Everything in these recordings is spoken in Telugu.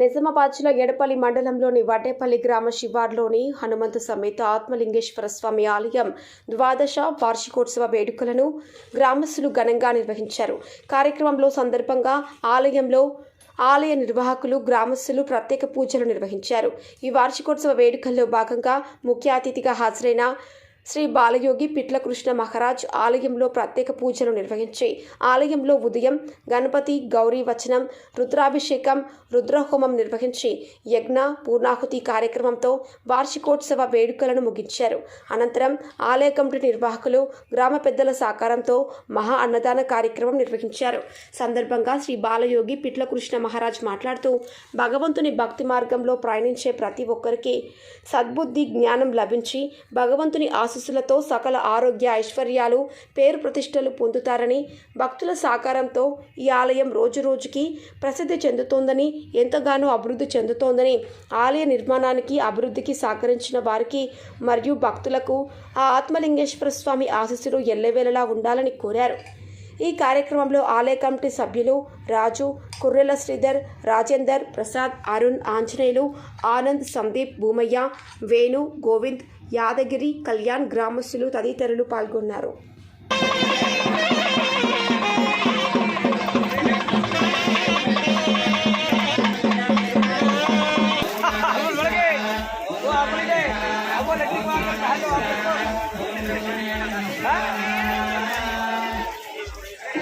నిజామాబాద్లో ఎడపల్లి మండలంలోని వడ్డేపల్లి గ్రామ శివార్లోని హనుమంతు సమేత ఆత్మలింగేశ్వర స్వామి ఆలయం ద్వాదశ వార్షికోత్సవ వేడుకలను గ్రామస్తులు ఘనంగా నిర్వహించారు. కార్యక్రమంలో సందర్భంగా ఆలయంలో ఆలయ నిర్వాహకులు గ్రామస్తులు ప్రత్యేక పూజలు నిర్వహించారు. ఈ వార్షికోత్సవ వేడుకల్లో భాగంగా ముఖ్య అతిథిగా హాజరైన శ్రీ బాలయోగి పిట్ల కృష్ణ మహారాజ్ ఆలయంలో ప్రత్యేక పూజలు నిర్వహించి ఆలయంలో ఉదయం గణపతి గౌరీ వచనం రుద్రాభిషేకం రుద్రహోమం నిర్వహించి యజ్ఞ పూర్ణాహుతి కార్యక్రమంతో వార్షికోత్సవ వేడుకలను ముగించారు. అనంతరం ఆలయ కమిటీ నిర్వాహకులు గ్రామ పెద్దల సహకారంతో మహా అన్నదాన కార్యక్రమం నిర్వహించారు. సందర్భంగా శ్రీ బాలయోగి పిట్ల కృష్ణ మహారాజ్ మాట్లాడుతూ భగవంతుని భక్తి మార్గంలో ప్రయాణించే ప్రతి ఒక్కరికి సద్బుద్ధి జ్ఞానం లభించి భగవంతుని ఆశీస్సులతో సకల ఆరోగ్య ఐశ్వర్యాలు పేరు ప్రతిష్టలు పొందుతారని భక్తుల సహకారంతో ఈ ఆలయం రోజురోజుకి ప్రసిద్ధి చెందుతోందని ఎంతగానో అభివృద్ధి చెందుతోందని ఆలయ నిర్మాణానికి అభివృద్ధికి సహకరించిన వారికి మరియు భక్తులకు ఆ ఆత్మలింగేశ్వర స్వామి ఆశీస్సులు ఎల్లవేళలా ఉండాలని కోరారు. ఈ కార్యక్రమంలో ఆలయ కమిటీ సభ్యులు రాజు కుర్రెల శ్రీధర్ రాజేందర్ ప్రసాద్ అరుణ్ ఆంజనేయులు ఆనంద్ సందీప్ భూమయ్య వేణు గోవింద్ యాదగిరి కళ్యాణ్ గ్రామస్తులు తదితరులు పాల్గొన్నారు.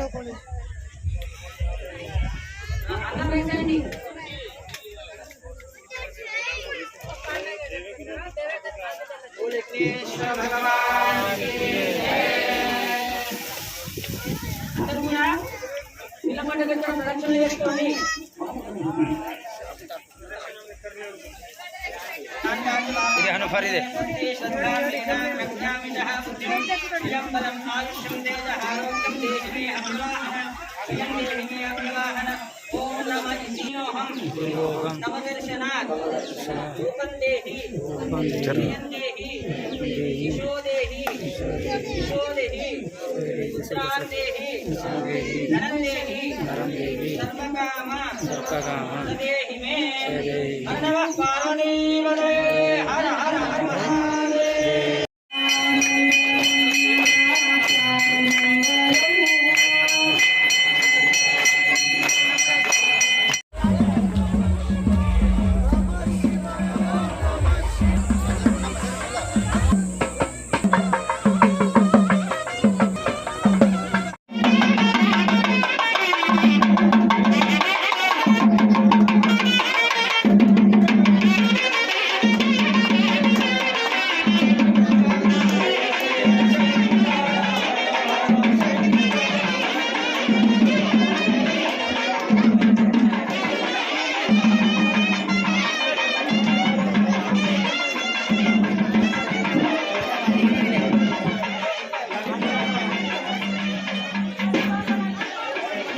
ভিডিও করি పిల్లమంటే చల్లే इदे हनुफर इदे सर्वकामा सर्वकामा देहि मे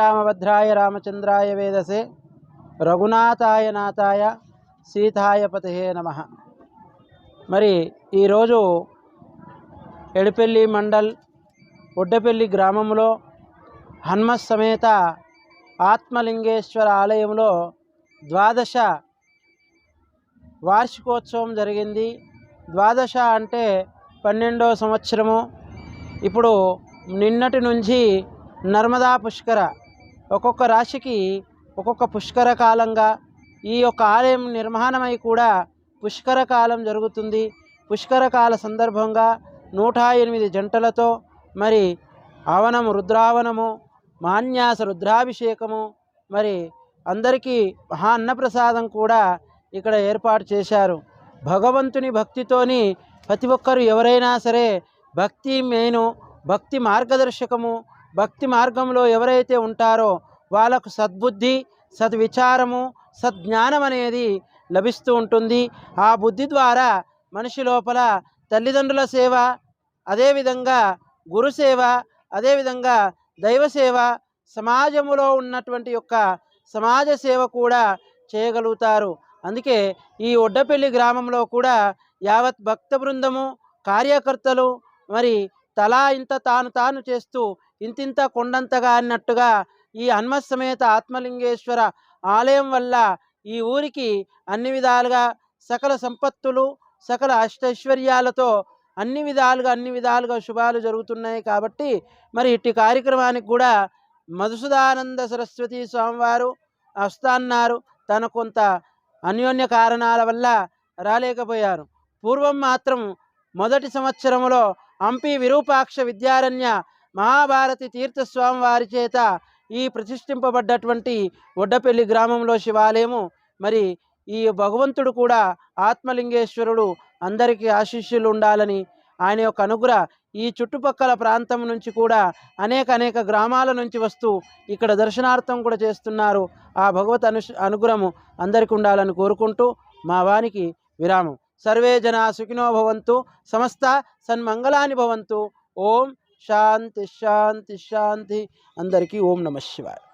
రామభద్రాయ రామచంద్రాయ వేదసే రఘునాథాయ నాథాయ సీతాయ పతహే నమ మరి ఈరోజు ఎడిపెల్లి మండల్ ఒడ్డపల్లి గ్రామంలో హన్మ సమేత ఆత్మలింగేశ్వర ఆలయంలో ద్వాదశ వార్షికోత్సవం జరిగింది. ద్వాదశ అంటే పన్నెండో సంవత్సరము. ఇప్పుడు నిన్నటి నుంచి నర్మదా పుష్కర ఒక్కొక్క రాశికి ఒక్కొక్క పుష్కర కాలంగా ఈ యొక్క ఆలయం నిర్మాణమై కూడా పుష్కర కాలం జరుగుతుంది. పుష్కర కాల సందర్భంగా నూట ఎనిమిది జంటలతో మరి అవనము రుద్రావనము మాన్యాస రుద్రాభిషేకము మరి అందరికీ మహా అన్నప్రసాదం కూడా ఇక్కడ ఏర్పాటు చేశారు. భగవంతుని భక్తితోని ప్రతి ఒక్కరు ఎవరైనా సరే భక్తి మేను భక్తి మార్గదర్శకము. భక్తి మార్గంలో ఎవరైతే ఉంటారో వాళ్ళకు సద్బుద్ధి సద్విచారము సద్జ్ఞానం అనేది లభిస్తూ ఉంటుంది. ఆ బుద్ధి ద్వారా మనిషి లోపల తల్లిదండ్రుల సేవ అదేవిధంగా గురుసేవ అదేవిధంగా దైవ సేవ సమాజములో ఉన్నటువంటి యొక్క సమాజ సేవ కూడా చేయగలుగుతారు. అందుకే ఈ ఒడ్డపల్లి గ్రామంలో కూడా యావత్ భక్త బృందము కార్యకర్తలు మరి తలా ఇంత తాను తాను చేస్తూ ఇంతింత కొండంతగా అన్నట్టుగా ఈ హనుమత్ ఆత్మలింగేశ్వర ఆలయం వల్ల ఈ ఊరికి అన్ని విధాలుగా సకల సంపత్తులు సకల అష్టైశ్వర్యాలతో అన్ని విధాలుగా అన్ని విధాలుగా శుభాలు జరుగుతున్నాయి కాబట్టి మరి ఇట్టి కార్యక్రమానికి కూడా మధుసూదానంద సరస్వతి స్వామివారు వస్తాన్నారు. తన కొంత అన్యోన్య కారణాల వల్ల రాలేకపోయారు. పూర్వం మాత్రం మొదటి సంవత్సరంలో హంపి విరూపాక్ష విద్యారణ్య మహాభారతి తీర్థస్వామి వారి చేత ఈ ప్రతిష్ఠింపబడ్డటువంటి ఒడ్డపల్లి గ్రామంలో శివాలయము. మరి ఈ భగవంతుడు కూడా ఆత్మలింగేశ్వరుడు. అందరికీ ఆశీస్సులు ఉండాలని ఆయన యొక్క అనుగ్రహ ఈ చుట్టుపక్కల ప్రాంతం నుంచి కూడా అనేక అనేక గ్రామాల నుంచి వస్తూ ఇక్కడ దర్శనార్థం కూడా చేస్తున్నారు. ఆ భగవత్ అను అనుగ్రహము అందరికీ ఉండాలని కోరుకుంటూ మా వానికి విరామం. సర్వే జనా సుఖినో భవంతు సమస్త సన్మంగళాని భవంతు. ఓం శాంతి శాంతి శాంతి. అందరికీ ఓం నమ శివాయ.